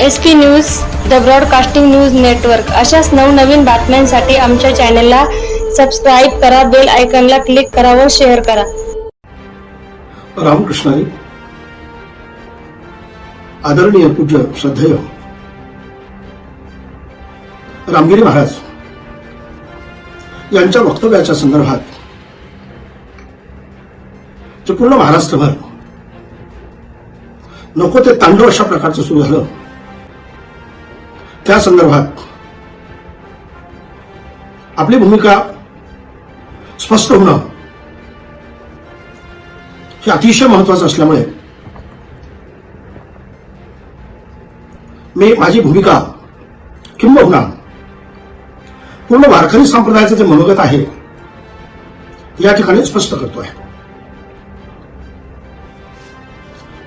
S P news the broadcasting news network अशाच नवनवीन बातम्यांसाठी आमच्या चॅनलला सबस्क्राईब करा बेल आयकॉनला क्लिक करा व शेअर करा. रामकृष्ण आदरणीय पूज्य श्रद्धेय. रामगिरी महाराज यांच्या वक्तव्याच्या संदर्भात जे पूर्ण महाराष्ट्रभर नको ते तांडव अशा प्रकारचं सुरू झालं. त्या संदर्भात आपली भूमिका स्पष्ट होणं हे अतिशय महत्वाचं असल्यामुळे मी माझी भूमिका किंबहुना पूर्ण वारकरी संप्रदायाचं जे मनोगत आहे या ठिकाणी स्पष्ट करतो आहे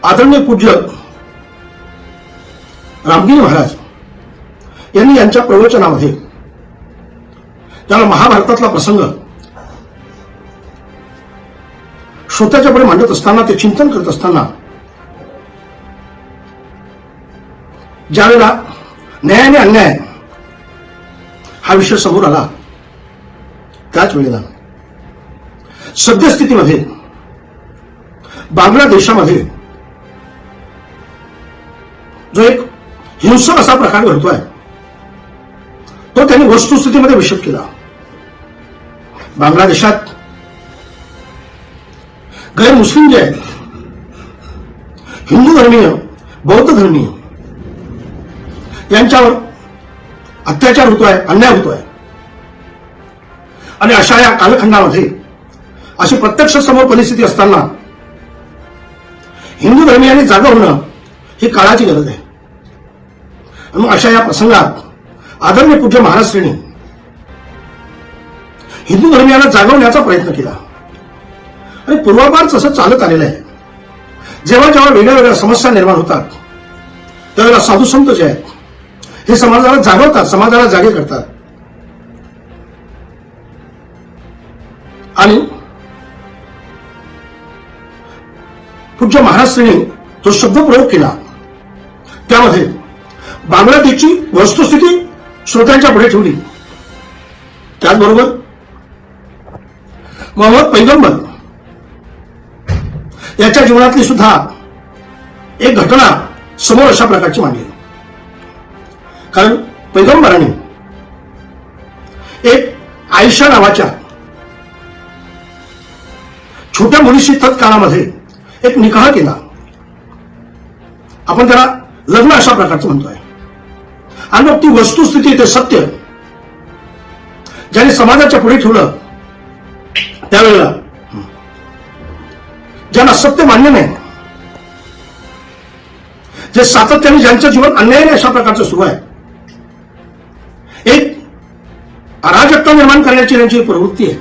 आदरणीय पूज्य रामगिरी महाराज यांनी यांच्या प्रवचनामध्ये त्याला महाभारतातला प्रसंग श्रोत्याच्या पुढे मांडत असताना ते चिंतन करत असताना ज्यावेळेला न्याय आणि अन्याय हा विषय समोर आला त्याच वेळेला सद्यस्थितीमध्ये बांगलादेशामध्ये जो एक हिंसक असा प्रकार घडतोय तो त्यांनी वस्तुस्थितीमध्ये विषद केला. बांगलादेशात गैर मुस्लिम जे आहेत हिंदू धर्मीय बौद्ध धर्मीय यांच्यावर अत्याचार होतोय अन्याय होतोय. आणि अशा या कालखंडामध्ये अशी प्रत्यक्ष समोर परिस्थिती असताना हिंदू धर्मियांनी जागा होणं ही काळाची गरज आहे. आणि अशा या प्रसंगात आदरणीय पूज्य महाराष्ट्रींनी हिंदू धर्मियांना जागवण्याचा प्रयत्न केला. आणि पूर्वापार तसं चालत आलेलं आहे जेव्हा जेव्हा वेगळ्या वेगळ्या समस्या निर्माण होतात त्यावेळेला साधू संत जे आहेत हे समाजाला जागवतात समाजाला जागे करतात. आणि पूज्य महाराष्ट्रीने जो शब्द प्रयोग केला त्यामध्ये बांगलादेशची वस्तुस्थिती श्रोत्यांच्या पुढे ठेवली. त्याचबरोबर मोहम्मद पैगंबर याच्या जीवनातली सुद्धा एक घटना समोर अशा प्रकारची मांडली. कारण पैगंबराने एक आयशा नावाच्या छोट्या मुलीशी तत्काळामध्ये एक निकाह केला. आपण त्याला लग्न अशा प्रकारचं म्हणतोय. आणि मग ती वस्तुस्थिती ते सत्य. ज्याने समाजाच्या पुढे ठेवलं त्यावेळेला ज्यांना सत्य मान्य नाही जे सातत्याने ज्यांचं जीवन अन्यायाने अशा प्रकारचं सुरू आहे एक अराजकता निर्माण करण्याची त्यांची प्रवृत्ती आहे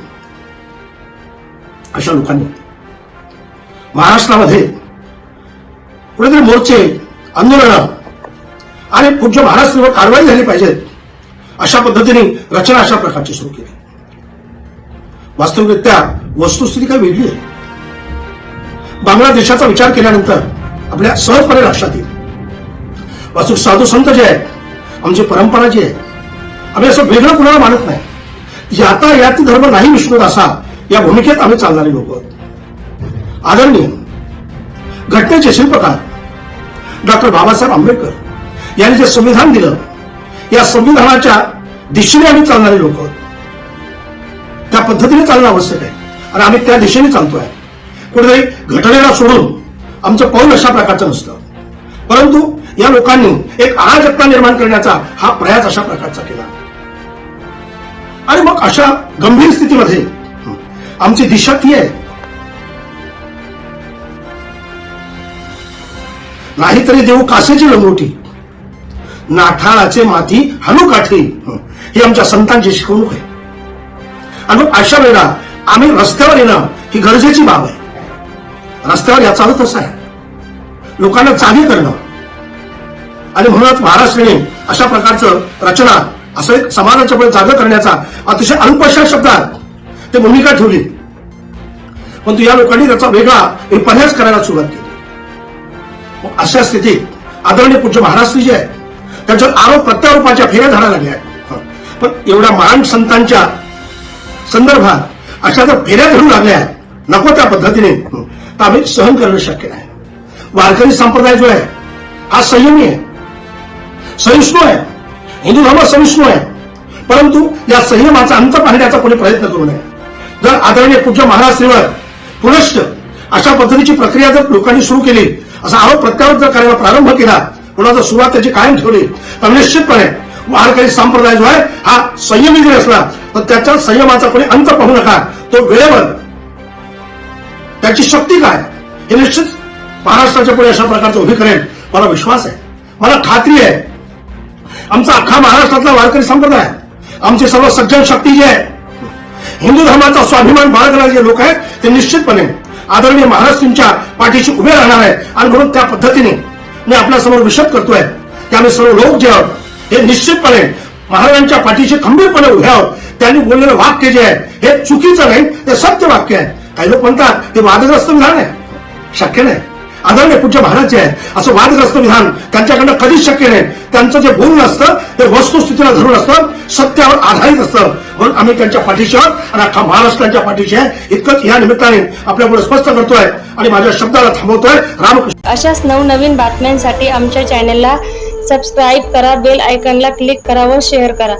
अशा लोकांनी. महाराष्ट्रामध्ये कुठेतरी मोर्चे आंदोलन आणि पूज्य महाराष्ट्रावर कारवाई झाली पाहिजे. अशा पद्धतीने रचना अशा प्रकारची सुरू केली. वास्तविकरित्या वस्तुस्थिती काही वेगळी आहे? बांगलादेशाचा विचार केल्यानंतर आपल्या सहजपणे लक्षात येईल. वास्तविक साधू संत जे आहेत आमची परंपरा जी आहे आम्ही असं वेगळं कुणाला मानत नाही. याता याती धर्म नाही विष्णू असा या भूमिकेत आम्ही चालणारे लोक आदरणीय घटनेचे शिल्पकार डॉक्टर बाबासाहेब आंबेडकर यांनी जे संविधान दिलं या संविधानाच्या दिशेने आम्ही चालणारे लोक त्या पद्धतीने चालणं आवश्यक आहे. आणि आम्ही त्या दिशेने चालतोय. कुठेतरी घटनेला सोडून आमचं पाऊल अशा प्रकारचं नसतं. परंतु या लोकांनी एक अराजकता निर्माण करण्याचा हा प्रयास अशा प्रकारचा केला. आणि मग अशा गंभीर स्थितीमध्ये आमची दिशा ती आहे. नाहीतरी देऊ कासेची लंगोटी. नाठाळाचे माती हनु काठी. ही. आमच्या संतांची शिकवणूक आहे. आणि अशा वेळेला आम्ही रस्त्यावर येणं ही गरजेची बाब आहे. रस्त्यावर याचा अर्थ असा आहे. लोकांना जागी करणं. आणि म्हणूनच महाराष्ट्राने अशा प्रकारचं रचना असं एक समाजाच्या पुढे जागं करण्याचा अतिशय अल्पशा शब्दात ते भूमिका ठेवली. परंतु या लोकांनी त्याचा वेगळा एक करायला सुरुवात केली. अशा स्थितीत आदरणीय पूज्य महाराष्ट्र जे आहे त्यांच्यावर आरोप प्रत्यारोपाच्या फेऱ्या झाडा लागल्या. आहेत. पण एवढ्या महान संतांच्या संदर्भात अशा जर फेऱ्या धरू लागल्या नको त्या पद्धतीने. तर आम्ही सहन करणं शक्य नाही. वारकरी संप्रदाय जो आहे हा संयमी आहे. सहिष्णू आहे. हिंदू धर्म सहिष्णू आहे. परंतु या संयमाचा अंत पाहण्याचा कोणी प्रयत्न करू नये. जर आदरणीय पूज्य महाराज श्रीवर पुनश्च अशा पद्धतीची प्रक्रिया जर लोकांनी सुरू केली असा आरोप प्रत्यारोप जर करायला प्रारंभ केला कुणाचा सुरुवात त्याची कायम ठेवली. तर निश्चितपणे वारकरी संप्रदाय जो आहे हा संयमी जरी असला तर त्याच्या संयमाचा कोणी अंत पाहू नका. तो वेळेवर त्याची शक्ती काय हे निश्चित महाराष्ट्राच्या पुढे अशा प्रकारचं उभी करेल. मला विश्वास आहे. मला खात्री आहे. आमचा अख्खा महाराष्ट्रातला वारकरी संप्रदाय आमची सर्व सज्जन शक्ती जी आहे हिंदू धर्माचा स्वाभिमान बाळगणारे जे लोक आहेत ते निश्चितपणे आदरणीय महाराष्ट्रींच्या पाठीशी उभे राहणार आहे आणि म्हणून त्या पद्धतीने मी आपल्यासमोर विषद करतोय. की आम्ही सर्व लोक जे आहोत हे निश्चितपणे महाराजांच्या पाठीशी खंबीरपणे उभे आहोत. त्यांनी बोललेलं वाक्य जे आहे हे चुकीचं नाही ते सत्य वाक्य आहे. काही लोक म्हणतात हे वादग्रस्त विधान आहे. शक्य नाही. आदरणीय पूज्य महाराज जे आहे असं वादग्रस्त विधान त्यांच्याकडनं कधीच शक्य नाही. त्यांचं जे बोलणं असतं ते वस्तुस्थितीला धरून असतं सत्यावर आधारित असतं. म्हणून आम्ही त्यांच्या पाठीशी आहोत आणि अख्खा महाराष्ट्राच्या पाठीशी आहे. इतकंच या निमित्ताने आपल्यापुढे स्पष्ट करतोय आणि माझ्या शब्दाला थांबवतोय रामकृष्ण. अशाच नवनवीन बातम्यांसाठी आमच्या चॅनेलला सबस्क्राईब करा बेल आयकनला क्लिक करा व शेअर करा.